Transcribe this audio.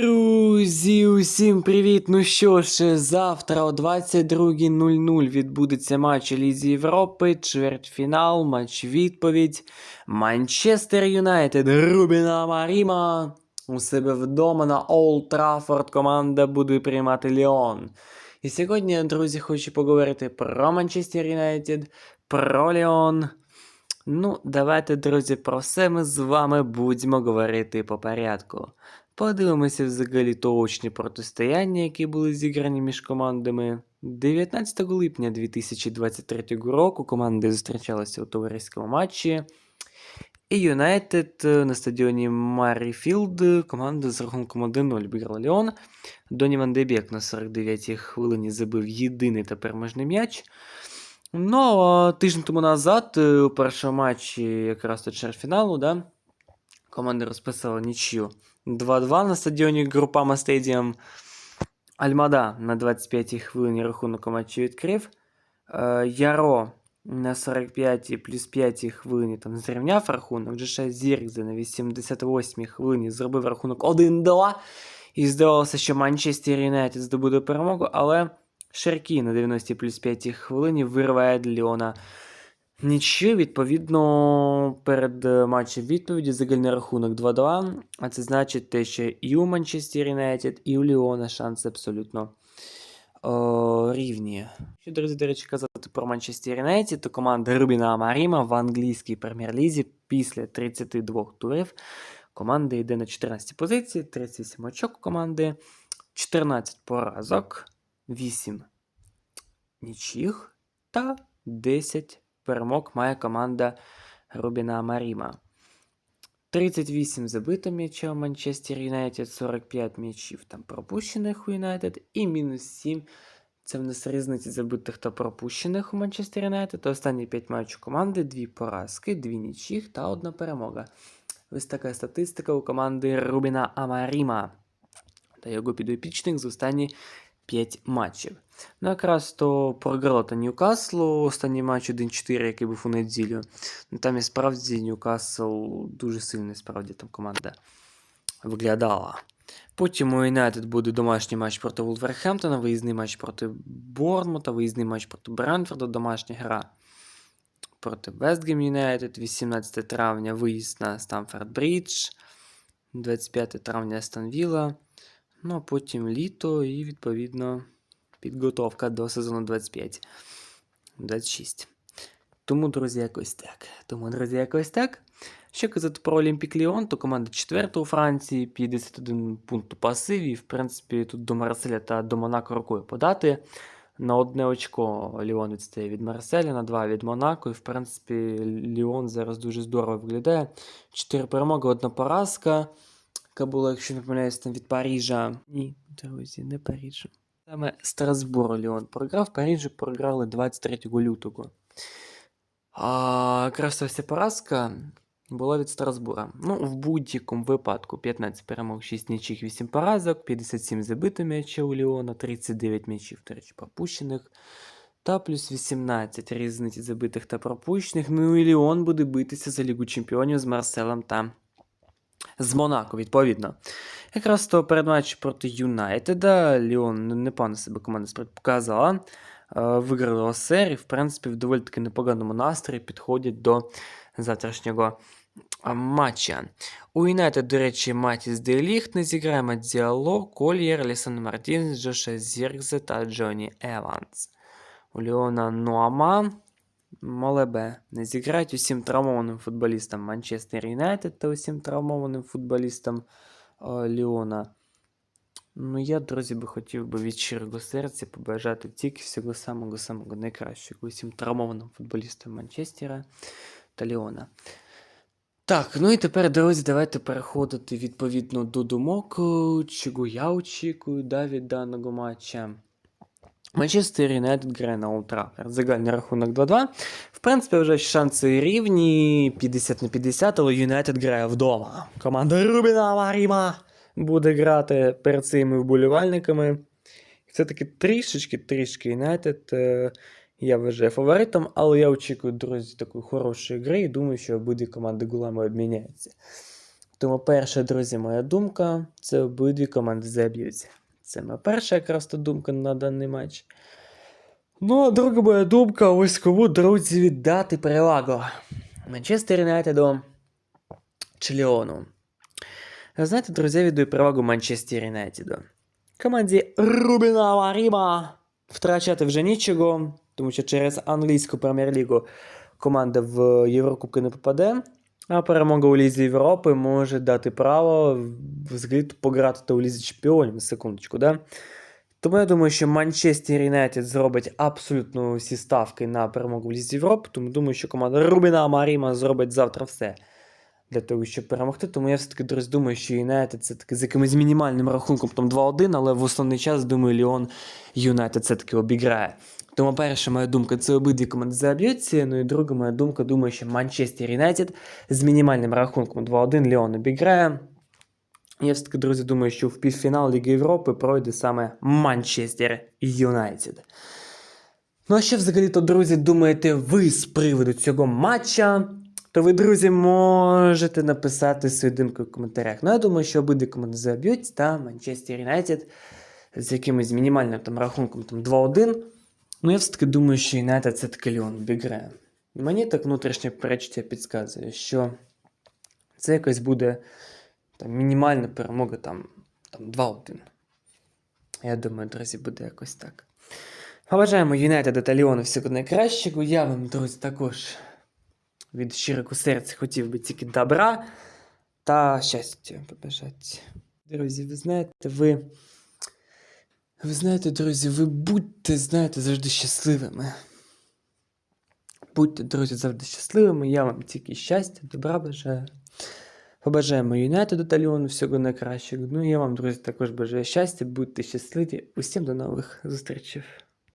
Друзі, усім привіт! Ну що ж, завтра о 22.00 відбудеться матч Лізі Європи, чвертьфінал, матч відповідь. Манчестер Юнайтед, Рубіна Маріма. У себе вдома на Олд Траффорд команда буде приймати Ліон. І сьогодні, друзі, хочу поговорити про Манчестер Юнайтед, про Ліон. Ну, давайте, друзі, про все ми з вами будемо говорити по порядку. Подивимося взагалі точні протистояння, які були зіграні між командами. 19 липня 2023 року команди зустрічалися у товариському матчі. І Юнайтед е, на стадіоні Марріфілд команда з рахунком 1-0 обіграла Ліон. Доні Ван Дебек на 49-й хвилині забив єдиний та переможний м'яч. Ну, а тиждень тому назад, е, у першому матчі якраз до чвертьфіналу, да, команди розписали нічию 2-2 на стадіоні Групама Стадіум. Альмада на 25-й хвилині рахунок у матчі відкрив. Е, Яро на 45-й плюс 5 хвилині там зрівняв рахунок. Джеша Зіркзе на 88-й хвилині зробив рахунок 1-2. І здавалося, що Манчестер Юнайтед здобуде перемогу, але Шеркі на 90 плюс 5 хвилині вирває Ліона нічию. Відповідно, перед е, матчем відповіді загальний рахунок 2-2. А це значить те, що і у Манчестер Юнайтед, і у Ліона шанси абсолютно о, рівні. Що, друзі, до речі, казати про Манчестер Юнайтед, то команда Рубіна Амаріма в англійській прем'єр-лізі після 32 турів. Команда йде на 14 позиції, 38 очок команди, 14 поразок, 8 нічих та 10 перемог має команда Рубіна Амаріма. 38 забито м'яча у Манчестер Юнайтед, 45 м'ячів там пропущених у Юнайтед і мінус 7. Це в нас різниця забитих та пропущених у Манчестер Юнайтед. Останні 5 матчів команди, 2 поразки, 2 нічих та 1 перемога. Ось така статистика у команди Рубіна Амаріма та його підопічних з останні 5 матчів. Ну, якраз то програла та Ньюкаслу останній матч 1-4, який був у неділю. Ну, там і справді Ньюкасл дуже сильний, справді там команда виглядала. Потім у Юнайтед буде домашній матч проти Вулверхемптона, виїзний матч проти Борнмута, виїзний матч проти Брентфорда, домашня гра проти Вестгем Юнайтед, 18 травня виїзд на Стамфорд Брідж, 25 травня Астон Вілла. Ну, а потім літо і, відповідно, підготовка до сезону 25-26. Тому, друзі, якось так. Тому, друзі, якось так. Що казати про Олімпік Ліон, то команда четверта у Франції, 51 пункт у пасиві. В принципі, тут до Марселя та до Монако рукою подати. На одне очко Ліон відстає від Марселя, на два від Монако. І, в принципі, Ліон зараз дуже здорово виглядає. Чотири перемоги, одна поразка яка була, якщо не помиляюсь, там від Парижа. Ні, друзі, не Парижа. Саме Страсбуру Ліон програв, Парижу програли 23 лютого. А якраз вся поразка була від Страсбура. Ну, в будь-якому випадку 15 перемог, 6 нічих, 8 поразок, 57 забито м'ячів у Ліона, 39 м'ячів, до речі, пропущених. Та плюс 18 різниці забитих та пропущених. Ну і Ліон буде битися за Лігу Чемпіонів з Марселем та з Монако, відповідно. Якраз то перед матчем проти Юнайтеда Ліон непогано себе команда показала. Виграли ОСР і, в принципі, в доволі таки непоганому настрої підходять до завтрашнього матча. У Юнайтед, до речі, Матіс Деліхт не зіграє Мадіало, Кольєр, Лісан Мартінс, Джоша Зіркзе та Джоні Еванс. У Ліона Нуама Молебе не зіграють усім травмованим футболістам Манчестер Юнайтед та усім травмованим футболістам о, Ліона. Ну, я, друзі, би хотів би від щирого серця побажати тільки всього самого самого найкращого усім травмованим футболістам Манчестера та Ліона. Так, ну і тепер, друзі, давайте переходити відповідно до думок, чого я очікую да, від даного матча. Манчестер Юнайтед грає на Олд Траффорд. Загальний рахунок 2-2. В принципі, вже шанси рівні 50 на 50, але Юнайтед грає вдома. Команда Рубіна Маріма буде грати перед цими вболівальниками. Все-таки трішечки трішки Юнайтед е, я вважаю фаворитом, але я очікую, друзі, такої хорошої гри і думаю, що обидві команди голами обміняються. Тому перша, друзі, моя думка це обидві команди заб'ються. Це моя перша якраз то думка на даний матч. Ну, а друга моя думка, ось кому, друзі, віддати перевагу. Манчестер Юнайтеду чи Ліону. Знаєте, друзі, я віддаю перевагу Манчестер Юнайтеду. Команді Рубіна Маріма втрачати вже нічого, тому що через англійську прем'єр-лігу команда в Єврокубки не попаде. А перемога у Лізі Європи може дати право взагалі пограти у Лізі Чемпіонів, на секундочку, да? Тому я думаю, що Манчестер Юнайтед зробить абсолютно всі ставки на перемогу в Лізі Європи, тому думаю, що команда Рубіна Маріма зробить завтра все для того, щоб перемогти. Тому я все-таки, друзі, думаю, що Юнайтед це таки з якимось мінімальним рахунком там 2-1, але в основний час, думаю, Ліон Юнайтед все-таки обіграє. Тому перша моя думка, це обидві команди заб'ються. Ну і друга моя думка, думаю, що Манчестер Юнайтед з мінімальним рахунком 2-1 Ліон обіграє. Я все-таки, друзі, думаю, що в півфінал Ліги Європи пройде саме Манчестер Юнайтед. Ну а що взагалі-то, друзі, думаєте ви з приводу цього матча? То ви, друзі, можете написати свою думку в коментарях. Ну, я думаю, що обидві команди заб'ють, та Манчестер Юнайтед з якимось мінімальним там рахунком там 2-1. Ну, я все-таки думаю, що Юнайтед це таки Ліон обіграє. Мені так внутрішнє перечуття підказує, що це якось буде там, мінімальна перемога там, там 2-1. Я думаю, друзі, буде якось так. Побажаємо Юнайтеду та Ліону всього найкращого. Я вам, друзі, також від щирого серця хотів би тільки добра та щастя побажати. Друзі, ви знаєте, ви. Ви знаєте, друзі, ви будьте, знаєте, завжди щасливими. Будьте, друзі, завжди щасливими. Я вам тільки щастя, добра бажаю. Побажаємо Юнайтеду та Ліону всього найкращого. Ну я вам, друзі, також бажаю щастя, будьте щасливі. Усім до нових зустрічей.